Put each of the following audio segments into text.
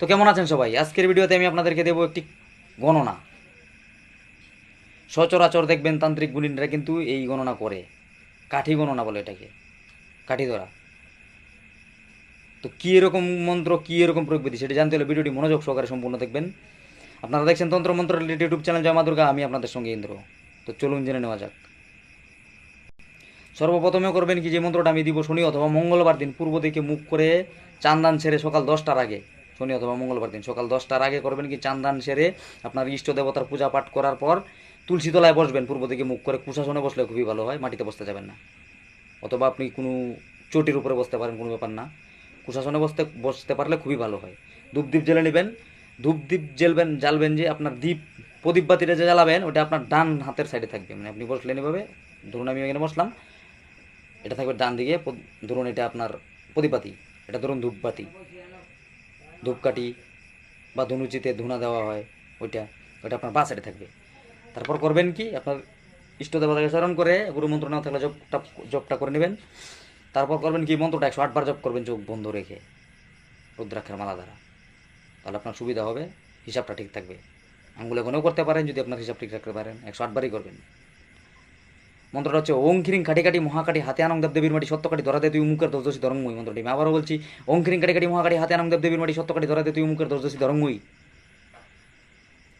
তো কেমন আছেন সবাই? আজকের ভিডিওতে আমি আপনাদেরকে দেবো একটি গণনা। সচরাচর দেখবেন তান্ত্রিক গুণিনরা কিন্তু এই গণনা করে। কাঠি গণনা বলে এটাকে। কাঠি ধরা। তো কী এরকম মন্ত্র, কী এরকম প্রয়োগ বিধি সেটা জানতে হলে ভিডিওটি মনোযোগ সহকারে সম্পূর্ণ দেখবেন। আপনারা দেখছেন তন্ত্র মন্ত্র রিলেটেড ইউটিউব চ্যানেল জয় মা দুর্গা, আমি আপনাদের সঙ্গে ইন্দ্র। তো চলুন জেনে নেওয়া যাক। সর্বপ্রথমে করবেন কি, যে মন্ত্রটা আমি দিব শনি অথবা মঙ্গলবার দিন, পূর্ব দিকে মুখ করে চান্দান সেরে সকাল দশটার আগে। শনি অথবা মঙ্গলবার দিন। সকাল দশটার আগে করবেন কি চান্দান সেরে আপনার ইষ্ট দেবতার পূজা পাঠ করার পর তুলসী তলায় বসবেন। পূর্ব দিকে মুখ করে কুশাসনে বসলে খুবই ভালো হয়, মাটিতে বসতে যাবেন না। অথবা আপনি কোনো চটির উপরে বসতে পারেন, কোনো ব্যাপার না। কুশাসনে বসতে বসতে পারলে খুবই ভালো হয়। ধূপদীপ জেলে নেবেন। ধূপদীপ জ্বেলবেন, জ্বালবেন যে আপনার দ্বীপ প্রদীপ বাতিটা যে জ্বালাবেন, ওটা আপনার ডান হাতের সাইডে থাকবে। মানে আপনি বসলেন এভাবে, ধরুন আমি এখানে বসলাম, এটা থাকবে ডান দিকে ধরুন এটা আপনার প্রদীপবাতি এটা ধরুন ধূপবাতি। ধূপকাঠি বা ধনুচিতে ধুনা দেওয়া হয়, ওইটা ওইটা আপনার বা সাইডে থাকবে। তারপর করবেন কি? আপনার ইষ্ট দেবতাকে স্মরণ করে গুরু মন্ত্র না থাকলে জপটা জপটা করে নেবেন। তারপর করবেন কি? মন্ত্রটা একশো আটবার জপ করবেন চোখ বন্ধ রেখে, রুদ্রাক্ষের মালা দ্বারা। তাহলে আপনার সুবিধা হবে, হিসাবটা ঠিক থাকবে। আঙ্গুলে গুনেও করতে পারেন, যদি আপনার হিসাব ঠিক রাখতে পারেন, একশো আটবারই করবেন। মন্ত্রটা হচ্ছে, ওং খিরিং কাটি কাটি মহাকাটি হাতে আনন্দ দেবীর মাটি সত্য কাটি ধরা দে তুই মুখের দর্দশী ধরঙ্গই মন্ত্রটি। আমি আবারও বলছি, ওং খিরিং কাটি কাটি মহাকাটি হাতে আনন্দ দেবীর মাটি সত্য কাটি ধরা দে তুই মুখের দর্দশী ধরঙ্গই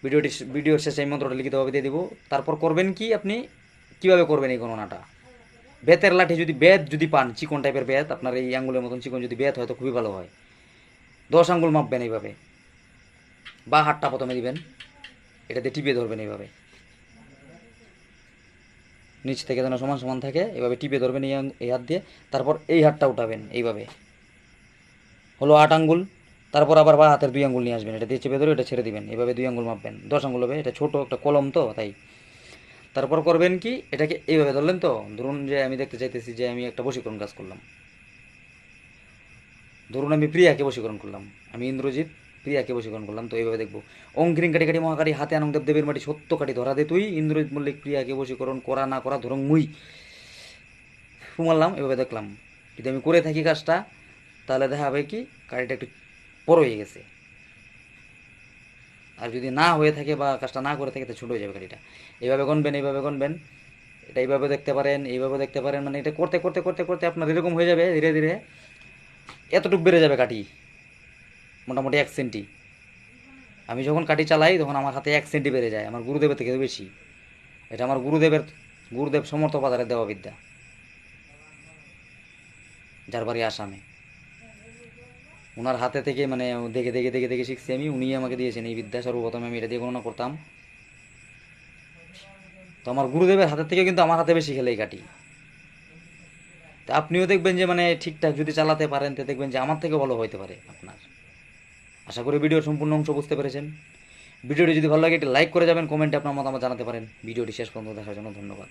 ভিডিওটি ভিডিওর শেষে এই মন্ত্রটা লিখিতভাবে দিয়ে দিব। তারপর করবেন কি আপনি? কীভাবে করবেন এই গণনাটা? বেতের লাঠি যদি বেত যদি পান, চিকন টাইপের বেত, আপনার এই আঙ্গুলের মতন চিকন যদি বেত হয় তো খুবই ভালো হয়। দশ আঙ্গুল মাপবেন এইভাবে। বা হাতটা প্রথমে দিবেন, এটাতে টিপিয়ে ধরবেন এইভাবে। নিচ থেকে যেন সমান সমান থাকে, এভাবে টিপে ধরবেন এই এই হাত দিয়ে, তারপর এই হাতটা উঠাবেন এইভাবে। হলো আট আঙ্গুল, তারপর আবার বা হাতের দুই আঙ্গুল নিয়ে আসবেন, এটা দিয়ে চেপে ধরে এটা ছেড়ে দিবেন এইভাবে দুই আঙ্গুল মাপবেন। দশ আঙ্গুল হবে, এটা ছোটো, একটা কলম তো, তাই। তারপর করবেন কি, এটাকে এইভাবে ধরলেন তো, ধরুন যে আমি দেখতে চাইতেছি যে আমি একটা বশীকরণ কাজ করলাম। ধরুন আমি প্রিয়াকে বশীকরণ করলাম, আমি ইন্দ্রজিৎ প্রিয়াকে বশীকরণ করলাম, তো এইভাবে দেখব। অঙ্কিরিং কাটি কাটি মহাকাটি হাতে আনন্দ দেবের মাটি সত্য কাটি, ধরা দে তুই। ইন্দ্রজিৎ মল্লিক প্রিয়াকে বশীকরণ করা না করা ধরুন মুই। ফুমারলাম এভাবে দেখলাম। যদি আমি করে থাকি কাজটা, তাহলে দেখা হবে কি কাটিটা একটু বড় হয়ে গেছে। আর যদি না হয়ে থাকে বা কাজটা না করে থাকে, তো ছোটো হয়ে যাবে গাড়িটা এইভাবে গনবেন এইভাবে গনবেন এটা এইভাবে দেখতে পারেন, এইভাবে দেখতে পারেন। মানে এটা করতে করতে করতে করতে আপনার এরকম হয়ে যাবে, ধীরে ধীরে। এতটুকু বেড়ে যাবে কাঠি। মোটামুটি এক সেন্টি। আমি যখন কাঠি চালাই, তখন আমার হাতে এক সেন্টি বেড়ে যায়, আমার গুরুদেবের থেকে বেশি। এটা আমার গুরুদেবের, গুরুদেব সমর্থ বাজারে দেওয়া বিদ্যা যার বাড়ি আসামে। ওনার হাতে থেকে মানে দেখে দেখে দেখে দেখে শিখছি আমি। উনি আমাকে দিয়েছেন এই বিদ্যা, সর্বপ্রথমে আমি এটা দিয়ে গণনা করতাম। তো আমার গুরুদেবের হাতের থেকে কিন্তু আমার হাতে বেশি খেলে এই কাটি তা আপনিও দেখবেন যে মানে ঠিকঠাক যদি চালাতে পারেন, তো দেখবেন যে, আমার থেকে ভালো হইতে পারে আপনার। আশা করি ভিডিওর সম্পূর্ণ অংশ বুঝতে পেরেছেন। ভিডিওটি যদি ভালো লাগে, একটি লাইক করে যাবেন কমেন্টে আপনার মতামত জানাতে পারেন। ভিডিওটি শেষ পর্যন্ত দেখার জন্য ধন্যবাদ।